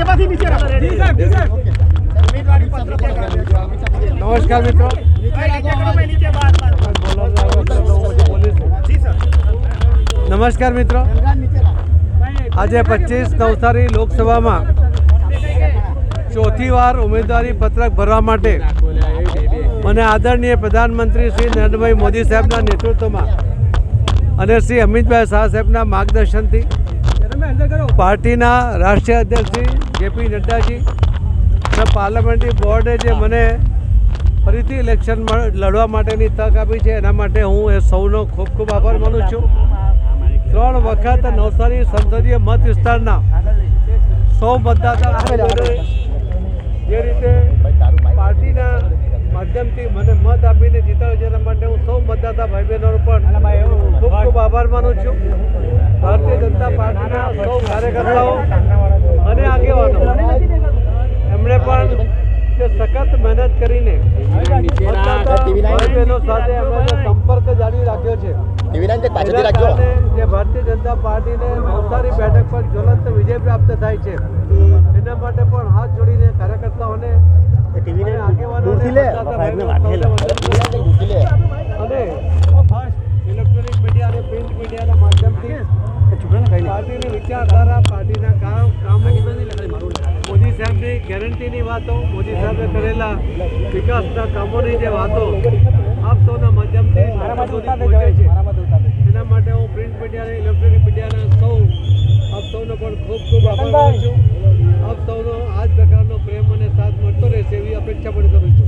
તેમાંથી નીચે રાખો. નમસ્કાર મિત્રો. નમસ્કાર મિત્રો. આજે પચીસ નવસારી લોકસભામાં ચોથી વાર ઉમેદવારી પત્રક ભરવા માટે મને આદરણીય પ્રધાનમંત્રી શ્રી નરેન્દ્રભાઈ મોદી સાહેબના નેતૃત્વમાં અને શ્રી અમિતભાઈ શાહ સાહેબના માર્ગદર્શનથી પાર્ટીના રાષ્ટ્રીય અધ્યક્ષ શ્રી જેપી નડ્ડાજી અને પાર્લામેન્ટરી બોર્ડે જે મને ફરીથી ઇલેક્શન લડવા માટેની તક આપી છે એના માટે હું એ સૌનો ખૂબ ખૂબ આભાર માનું છું. ત્રણ વખત નવસારી સંસદીય મત વિસ્તારના સૌ મતદાતા જે રીતે પાર્ટીના માધ્યમથી મને મત આપીને જીતાડ્યો છે એના માટે હું સૌ મતદાતા ભાઈ બહેનો પણ ખૂબ ખૂબ આભાર માનું છું ભારતીય જનતા પાર્ટીના સૌ કાર્યકર્તાઓ અને આગેવાનો એમણે પણ જે સખત મહેનત કરીને સંપર્ક જાળવી રાખ્યો છે. એના જે ભારતીય જનતા પાર્ટીને નવસારી બેઠક પર જ્વલંત વિજય પ્રાપ્ત થાય છે. એના માટે પણ હાથ જોડીને કાર્યકર્તાઓને અને ઇલેક્ટ્રોનિક મીડિયા અને પ્રિન્ટ મીડિયાના માધ્યમથી પાર્ટીની વિચારધારા કામો સાહેબની ગેરંટીની વાતો મોદી સાહેબે કરેલા વિકાસના કામોની જે વાતો આપ સૌના માધ્યમથી પહોંચે છે. એના માટે હું પ્રિન્ટ મીડિયા અને ઇલેક્ટ્રોનિક મીડિયાના સૌ આપ સૌનો પણ ખૂબ ખૂબ આભાર માનું છું. આપ સૌનો આ જ પ્રકારનો પ્રેમ અને સાથ મળતો રહેશે એવી અપેક્ષા પણ કરું છું.